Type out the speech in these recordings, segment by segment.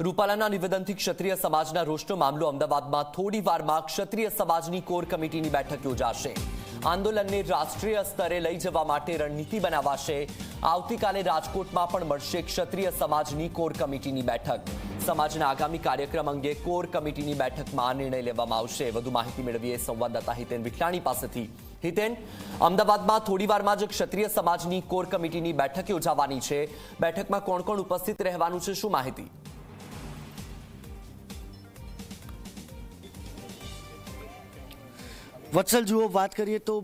રૂપાલાના નિવેદનથી ક્ષત્રિય સમાજના રોષનો મામલો અમદાવાદમાં થોડી વારમાં ક્ષત્રિય સમાજની કોર કમિટીની બેઠક યોજાશે. આંદોલનને રાષ્ટ્રીય સ્તરે લઈ જવા માટે રણનીતિ બનાવાશે. આવતીકાલે રાજકોટમાં પણ મળશે ક્ષત્રિય સમાજની કોર કમિટીની બેઠક. સમાજના આગામી કાર્યક્રમ અંગે કોર કમિટીની બેઠકમાં નિર્ણય લેવામાં આવશે. વધુ માહિતી મેળવીએ સંવાદદાતા હિતેન વિઠલાણી પાસેથી. હિતેન, અમદાવાદમાં થોડી વારમાં જ ક્ષત્રિય સમાજની કોર કમિટીની બેઠક યોજાવાની છે. બેઠકમાં કોણ કોણ ઉપસ્થિત રહેવાનું છે, શું માહિતી? વત્સલ, જુઓ, વાત કરીએ તો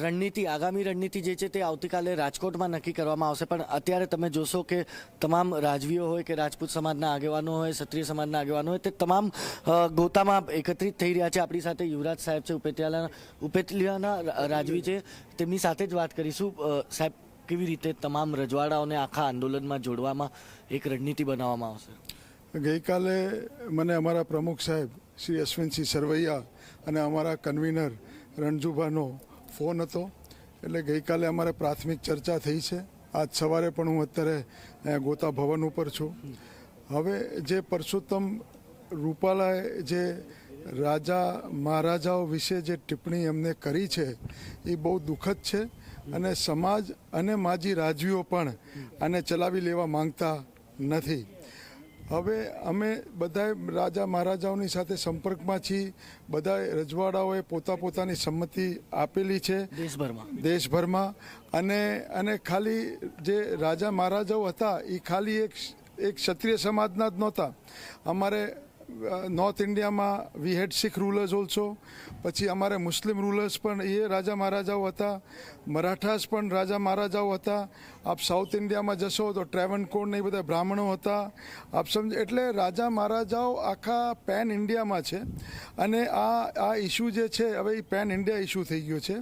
રણનીતિ, આગામી રણનીતિ જે છે તે આવતીકાલે રાજકોટમાં નક્કી કરવામાં આવશે. પણ અત્યારે તમે જોશો કે તમામ રાજવીઓ હોય કે રાજપૂત સમાજના આગેવાનો હોય, ક્ષત્રિય સમાજના આગેવાનો હોય, તે તમામ ગોતામાં એકત્રિત થઈ રહ્યા છે. આપણી સાથે યુવરાજ સાહેબ છે ઉપેતિયાના ઉપેતલિયાના રાજવી છે. તેમની સાથે જ વાત કરીશું. સાહેબ, કેવી રીતે તમામ રજવાડાઓને આખા આંદોલનમાં જોડવામાં એક રણનીતિ બનાવવામાં આવશે? ગઈકાલે મને અમારા પ્રમુખ સાહેબ, શ્રી અશ્વિનસિંહ સરવૈયા અને અમારા કન્વીનર રણજુભાનો ફોન હતો. એટલે ગઈકાલે અમારે પ્રાથમિક ચર્ચા થઈ છે. આજ સવારે પણ હું અત્યારે ગોતા ભવન ઉપર છું. હવે જે પરસોત્તમ રૂપાલાએ જે રાજા મહારાજાઓ વિશે જે ટિપ્પણી એમને કરી છે, એ બહુ દુઃખદ છે. અને સમાજ અને માજી રાજવીઓ પણ આને ચલાવી લેવા માંગતા નથી. હવે અમે બધાએ રાજા મહારાજાઓની સાથે સંપર્કમાં છીએ. બધાએ રજવાડાઓએ પોતા પોતાની સંમતિ આપેલી છે. દેશભરમાં. દેશભરમાં. અને અને ખાલી જે રાજા મહારાજાઓ હતા એ ખાલી એક એક ક્ષત્રિય સમાજના જ નહોતા. અમારે નોર્થ ઇન્ડિયામાં વી હેડ શીખ રૂલર્સ ઓલ્સો પછી અમારે મુસ્લિમ રૂલર્સ પણ એ રાજા મહારાજાઓ હતા. મરાઠાસ પણ રાજા મહારાજાઓ હતા. આપ સાઉથ ઇન્ડિયામાં જશો તો ટ્રેવનકોડ ને એ બધા બ્રાહ્મણો હતા. આપ સમજ, એટલે રાજા મહારાજાઓ આખા પેન ઇન્ડિયામાં છે. અને આ આ ઇસ્યુ જે છે, હવે એ પેન ઇન્ડિયા ઇસ્યુ થઈ ગયો છે.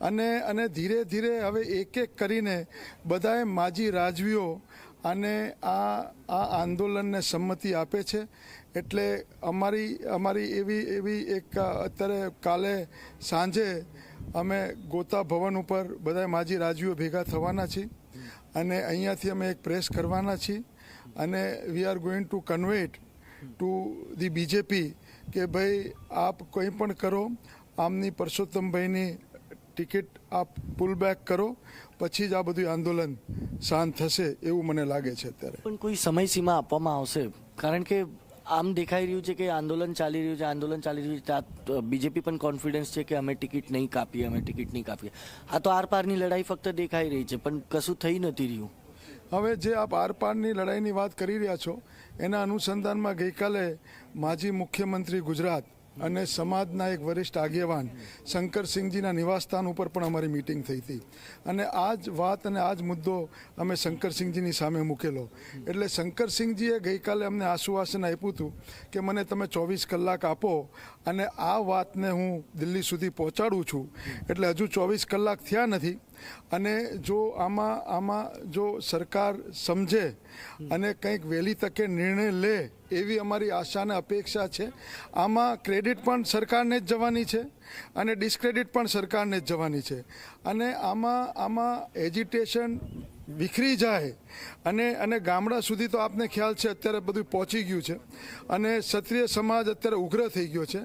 અને અને ધીરે ધીરે હવે એક એક કરીને બધાએ માજી રાજવીઓ અને આ આ આંદોલનને સંમતિ આપે છે. એટલે અમારી અમારી એવી એવી એક, અત્યારે કાલે સાંજે અમે ગોતા ભવન ઉપર બધા માજી રાજવીઓ ભેગા થવાના છીએ. અને અહીંયાથી અમે એક પ્રેસ કરવાના છીએ. અને we are going to convert to the BJP કે ભાઈ આપ કંઈ પણ કરો, આમની પરસોત્તમભાઈની ટિકિટ આપ પુલ બેક કરો પછી જ આ બધું આંદોલન શાંત થશે એવું મને લાગે છે અત્યારે. પણ કોઈ સમયસીમા આપવામાં આવશે? કારણ કે આમ દેખાઈ રહ્યું છે કે આંદોલન ચાલી રહ્યું છે આંદોલન ચાલી રહ્યું છે. ત્યાં બીજેપી પણ કોન્ફિડન્સ છે કે અમે ટિકિટ નહીં કાપીએ અમે ટિકિટ નહીં કાપીએ. આ તો આરપારની લડાઈ ફક્ત દેખાઈ રહી છે પણ કશું થઈ નથી રહ્યું. હવે જે આપ આરપારની લડાઈની વાત કરી રહ્યા છો એના અનુસંધાનમાં ગઈકાલે માજી મુખ્યમંત્રી ગુજરાત અને સમાજના એક વરિષ્ઠ આગેવાન શંકરસિંહજીના નિવાસસ્થાન ઉપર પણ અમારી મિટિંગ થઈ હતી. અને આ જ વાત અને આ જ મુદ્દો અમે શંકરસિંહજીની સામે મૂકેલો. એટલે શંકરસિંહજીએ ગઈકાલે અમને આશ્વાસન આપ્યું હતું કે મને તમે ચોવીસ કલાક આપો અને આ વાતને હું દિલ્હી સુધી પહોંચાડું છું. એટલે હજુ ચોવીસ કલાક થયા નથી. અને જો આમાં આમાં જો સરકાર સમજે અને કંઈક વહેલી તકે નિર્ણય લે, એવી અમારી આશા અને અપેક્ષા છે. આમાં ક્રેડિટ પણ સરકારને જ જવાની છે અને ડિસ્ક્રેડિટ પણ સરકારને જ જવાની છે. અને આમાં આમાં એજિટેશન વિખરી જાય. અને અને ગામડા સુધી તો આપને ખ્યાલ છે અત્યારે બધું પહોંચી ગયું છે. અને ક્ષત્રિય સમાજ અત્યારે ઉગ્ર થઈ ગયો છે.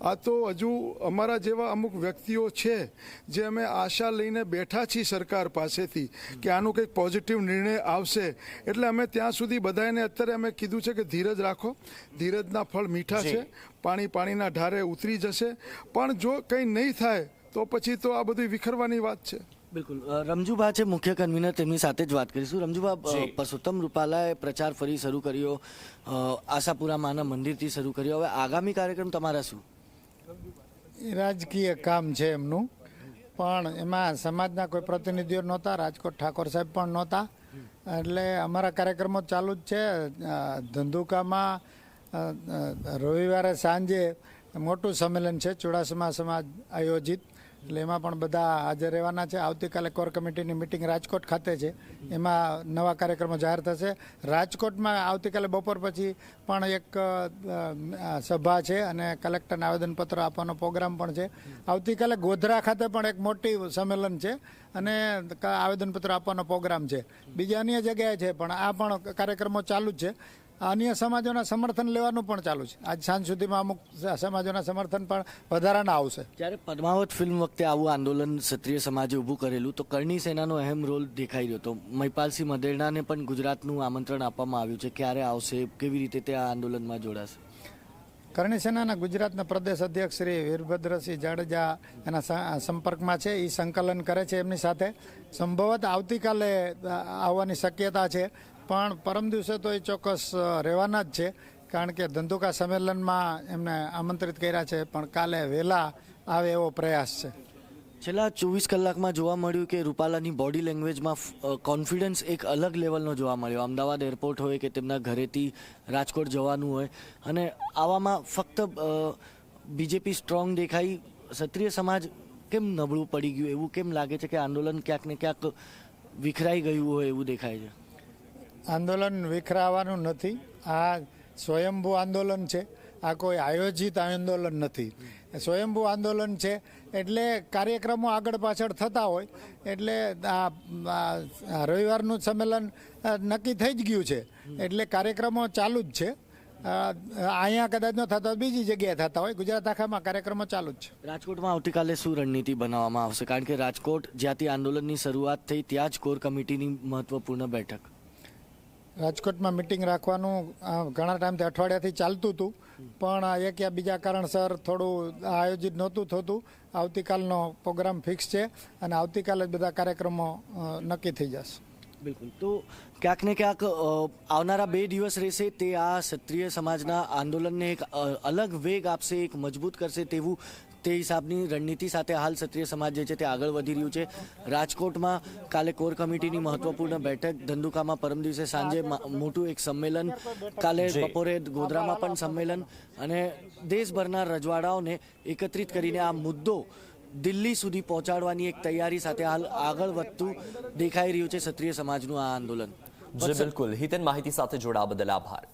આ તો હજુ અમારા જેવા અમુક વ્યક્તિઓ છે જે અમે આશા લઈને બેઠા છીએ સરકાર પાસેથી કે આનું કંઈક પોઝિટિવ નિર્ણય આવશે. એટલે અમે ત્યાં સુધી બધાને અત્યારે અમે કીધું છે કે ધીરજ રાખો. ધીરજના ફળ મીઠા છે. પાણી પાણીના ઢારે ઉતરી જશે. પણ જો કંઈ નહીં થાય તો પછી તો આ બધું વિખરવાની વાત છે. બિલકુલ. રમજુભા છે મુખ્ય કન્વીનર તેમની સાથે જ વાત કરીશું. રમજુભા. પરસોત્તમ રૂપાલાએ પ્રચાર ફરી શરૂ કર્યો. આશાપુરા માના મંદિરથી શરૂ કર્યો. હવે આગામી કાર્યક્રમ તમારા શું? એ રાજકીય કામ છે એમનું. પણ એમાં સમાજના કોઈ પ્રતિનિધિઓ નહોતા રાજકોટ ઠાકોર સાહેબ પણ નહોતા. એટલે અમારા કાર્યક્રમો ચાલુ જ છે. ધંધુકામાં રવિવારે સાંજે મોટું સંમેલન છે ચુડાસમા સમાજ આયોજિત. એટલે એમાં પણ બધા હાજર રહેવાના છે. આવતીકાલે કોર કમિટીની મિટિંગ રાજકોટ ખાતે છે. એમાં નવા કાર્યક્રમો જાહેર થશે. રાજકોટમાં આવતીકાલે બપોર પછી પણ એક સભા છે અને કલેક્ટરને આવેદનપત્ર આપવાનો પ્રોગ્રામ પણ છે. આવતીકાલે ગોધરા ખાતે પણ એક મોટી સંમેલન છે અને આવેદનપત્ર આપવાનો પ્રોગ્રામ છે. બીજા અન્ય જગ્યાએ છે, પણ આ પણ કાર્યક્રમો ચાલુ જ છે. અન્ય સમાજોના સમર્થન લેવાનું પણ ચાલુ છે. આજ સાંજ સુધીમાં અમુક સમાજોના સમર્થન પણ વધારાના આવશે. જ્યારે પદ્માવત ફિલ્મ વખતે આવું આંદોલન ક્ષત્રિય સમાજે ઊભું કરેલું તો કરણી સેનાનો અહેમ રોલ દેખાઈ રહ્યો હતો. મહિપાલસિંહ મદેરણાને પણ ગુજરાતનું આમંત્રણ આપવામાં આવ્યું છે. ક્યારે આવશે કેવી રીતે તે આ આંદોલનમાં જોડાશે? કરણી સેનાના ગુજરાતના પ્રદેશ અધ્યક્ષ શ્રી વીરભદ્રસિંહ જાડેજા એના સંપર્કમાં છે. એ સંકલન કરે છે એમની સાથે. સંભવત આવતીકાલે આવવાની શક્યતા છે. પણ પરમ દિવસે તો એ ચોક્કસ રહેવાના જ છે. કારણ કે ધંધુકા સંમેલનમાં એમને આમંત્રિત કર્યા છે, પણ કાલે વહેલા આવે એવો પ્રયાસ છે. છેલ્લા ચોવીસ કલાકમાં જોવા મળ્યું કે રૂપાલાની બોડી લેંગ્વેજમાં કોન્ફિડન્સ એક અલગ લેવલનો જોવા મળ્યો. અમદાવાદ એરપોર્ટ હોય કે તેમના ઘરેથી રાજકોટ જવાનું હોય. અને આવામાં ફક્ત બીજેપી સ્ટ્રોંગ દેખાઈ, ક્ષત્રિય સમાજ કેમ નબળું પડી ગયું? એવું કેમ લાગે છે કે આંદોલન ક્યાંક ને ક્યાંક વિખરાઈ ગયું હોય એવું દેખાય છે? આંદોલન વિખરાવાનું નથી. આ સ્વયંભૂ આંદોલન છે. આ કોઈ આયોજિત આંદોલન નથી. સ્વયંભૂ આંદોલન છે એટલે કાર્યક્રમો આગળ પાછળ થતા હોય એટલે આ રવિવારનું સંમેલન નક્કી થઈ જ ગયું છે. એટલે કાર્યક્રમો ચાલુ જ છે. અહીંયા કદાચ ન થતા બીજી જગ્યાએ થતા હોય. ગુજરાત આખામાં કાર્યક્રમો ચાલુ જ છે. રાજકોટમાં આવતીકાલે શું રણનીતિ બનાવવામાં આવશે? કારણ કે રાજકોટ જ્યાંથી આંદોલનની શરૂઆત થઈ, ત્યાં જ કોર કમિટીની મહત્વપૂર્ણ બેઠક. રાજકોટમાં મિટિંગ રાખવાનું ઘણા ટાઈમથી અઠવાડિયાથી ચાલતું હતું. પણ એક યા બીજા કારણસર થોડું આયોજિત નહોતું થતું. આવતીકાલનો પ્રોગ્રામ ફિક્સ છે અને આવતીકાલે જ બધા કાર્યક્રમો નક્કી થઈ જશે. બિલકુલ. તો ક્યાંક ને ક્યાંક આવનારા બે દિવસ રહેશે તે આ ક્ષત્રિય સમાજના આંદોલનને એક અલગ વેગ આપશે, એક મજબૂત કરશે તેવું તે હિસાબની રણનીતિ સાથે હાલ ક્ષત્રિય સમાજ જે છે તે આગળ વધી રહ્યું છે. રાજકોટમાં કાલે કોર કમિટીની મહત્વપૂર્ણ બેઠક. ધંધુકામાં પરમ દિવસે સાંજે મોટું એક સંમેલન. કાલે બપોરે ગોધરામાં પણ સંમેલન અને દેશભરના રજવાડાઓને એકત્રિત કરીને આ મુદ્દો દિલ્હી સુધી પહોંચાડવાની એક તૈયારી સાથે હાલ આગળ વધતું દેખાઈ રહ્યું છે ક્ષત્રિય સમાજનું આ આંદોલન. જી બિલકુલ. હિતન માહિતી સાથે જોડાવા બદલ આભાર.